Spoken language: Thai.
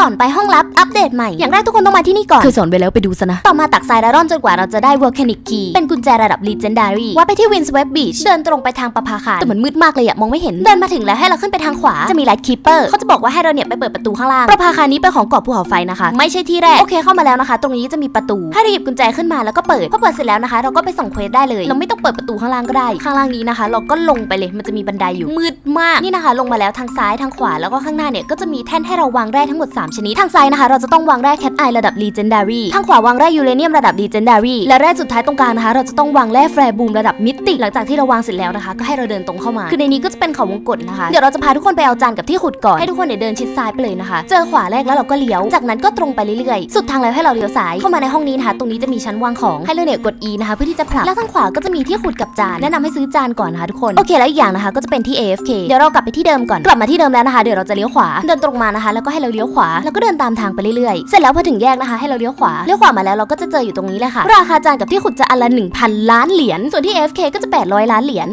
สอนไปห้องลับอัปเดตใหม่ อย่างแรกทุกคนต้องมาที่นี่ก่อนเคยสอนไปแล้วไปดูซะนะ ต่อมาตักทรายไดรอนจนกว่าเราจะได้ volcanic key เป็นกุญแจระดับ legendary ว่าไปที่ windswept beach เดินตรงไปทางประภาคารแต่มันมืดมากเลยอะมองไม่เห็น เดินมาถึงแล้วให้เราขึ้นไปทางขวา จะมี light keeper เขาจะบอกว่าให้เราเนี่ยไปเปิดประตูข้างล่าง ประภาคารนี้เป็นของเกาะภูเขาไฟนะคะ ไม่ใช่ที่แรก โอเคเข้ามาแล้วนะคะ ตรงนี้จะมีประตู ให้เราหยิบกุญแจขึ้นมาแล้วก็เปิด พอเปิดเสร็จแล้วนะคะ เราก็ไปส่งเควสได้เลย เราไม่ต้องเปิดประตูข้างล่างก็ได้ ข้างล่างนี้นะคะ เราก็ลงไปเลย มันจะมีบันไดอยู่ มืดมาก นี่นะคะ ลงมาแล้วทางซ้ายทางขวาแล้วก็ข้างหน้าเนี่ยก็จะมีแท่นให้เราวางแร่ทั้งหมด3ชนิด ทางซ้ายนะคะ เราจะต้องวางแร่แคทไอระดับ legendary ทางขวาวางแร่ยูเรเนียมระดับ legendary และแร่สุดท้ายตรงกลางนะคะ เราจะต้องวางแร่แฟร์บูมระดับมิติ หลังจากที่เราวางเสร็จแล้วนะคะ ก็ให้เราเดินตรงเข้ามา คือในนี้ก็จะเป็นเขาวงกตนะคะ เดี๋ยวเราจะพาทุกคนไปเอาจานกับที่ขุดก่อน ให้ทุกคนเนี่ยเดินชิดซ้ายไปเลยนะคะ เจอขวาแรกแล้วเราก็เลี้ยว จากนั้นก็ตรงไปเรื่อยๆ สุดทางแล้วให้เราเลี้ยวซ้ายเข้ามาในห้องนี้นะคะตรงนี้จะมีชั้นวางของให้เราเนี่ยกด E นะคะเพื่อที่จะผลักแล้วทางขวาก็จะมีที่ขุดกับจานแนะนำให้ซื้อจานก่อนนะคะทุกคนโอเคแล้วอีกอย่างนะคะก็จะเป็นที่ AFK เดี๋ยวเรากลับไปที่เดิมก่อนกลับมาที่เดิมแล้วนะคะ เดี๋ยวเราจะเลี้ยวขวาเดินตรงมานะคะ แล้วก็ให้เราเลี้ยวขวาแล้วก็เดินตามทางไปเรื่อยๆ เสร็จแล้วพอถึงแยกนะคะ ให้เราเลี้ยวขวา เลี้ยวขวามาแล้วเราก็จะเจออยู่ตรงนี้เลยค่ะ ราคาจานกับที่ขุดจะอันละ 1,000 ล้านเหรียญ ส่วนที่ FK ก็จะ 800 ล้านเหรียญ